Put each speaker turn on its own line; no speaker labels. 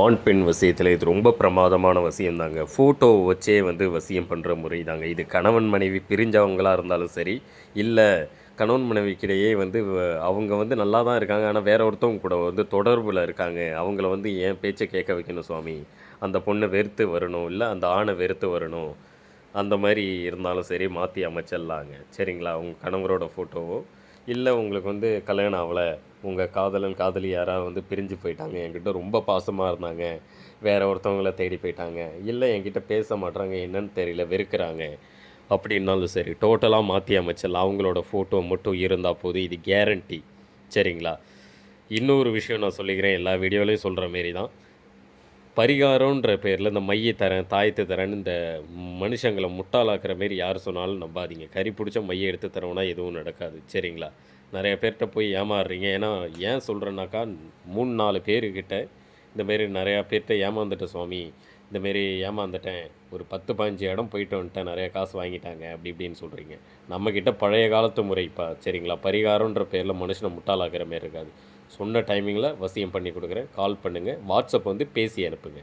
ஆண் பெண் வசியத்தில் இது ரொம்ப பிரமாதமான வசியம் தாங்க ஃபோட்டோ வச்சே வந்து வசியம் பண்ணுற முறை தாங்க இது கணவன் மனைவி பிரிஞ்சவங்களாக இருந்தாலும் சரி இல்லை கணவன் மனைவிக்கிடையே வந்து வ- அவங்க வந்து நல்லா தான் இருக்காங்க. ஆனால் வேற ஒருத்தவங்க கூட வந்து தொடர்பில் இருக்காங்க. அவங்கள வந்து ஏன் பேச்சை கேட்க வைக்கணும் சுவாமி. அந்த பொண்ணை வெறுத்து வரணும் இல்லை அந்த ஆணை வெறுத்து வரணும். அந்த மாதிரி இருந்தாலும் சரி மாற்றி அமைச்சிடலாங்க. சரிங்களா? அவங்க கணவரோட ஃபோட்டோவோ இல்லை உங்களுக்கு வந்து கல்யாணம் ஆகலை. உங்கள் காதலன் காதலி யாராவது வந்து பிரிஞ்சு போயிட்டாங்க. என்கிட்ட ரொம்ப பாசமாக இருந்தாங்க. வேற ஒருத்தவங்கள தேடி போயிட்டாங்க. இல்லை என்கிட்ட பேச மாட்டுறாங்க என்னன்னு தெரியல வெறுக்கிறாங்க. அப்படின்னாலும் சரி டோட்டலாக மாற்றி அமைச்சிடலாம் அவங்களோட ஃபோட்டோ மட்டும் இருந்தால் போதும். இது கேரண்டி சரிங்களா? இன்னொரு விஷயம் நான் சொல்லிக்கிறேன். எல்லா வீடியோலையும் சொல்கிற மாரி தான் பரிகாரம்ன்ற பேரில் இந்த மையை தரேன் தாயத்தை தரேன்னு இந்த மனுஷங்களை முட்டாளாக்குற மாரி யார் சொன்னாலும் நம்பாதீங்க. கறி பிடிச்ச மையை எடுத்து தரோன்னா எதுவும் நடக்காது. சரிங்களா? நிறைய பேர்கிட்ட போய் ஏமாறுறீங்க. ஏன்னா ஏன் சொல்கிறேன்னாக்கா மூணு நாலு பேருக்கிட்ட இந்த மாரி நிறையா பேர்கிட்ட ஏமாந்துட்ட சுவாமி. இந்த மாரி ஏமாந்துட்டேன். ஒரு பத்து பதினஞ்சு இடம் போயிட்டு வந்துட்டேன். நிறைய காசு வாங்கிட்டாங்க. அப்படி இப்படின்னு சொல்கிறீங்க நம்மக்கிட்ட பழைய காலத்து முறைப்பா சரிங்களா? பரிகாரம்ன்ற பேரில் மனுஷனை முட்டாளாக்குற மாரி இருக்காது. சொன்ன டைமிங்கில் வசியம் பண்ணி கொடுக்குறேன். கால் பண்ணுங்கள் வாட்ஸ்அப் வந்து பேசி அனுப்புங்க.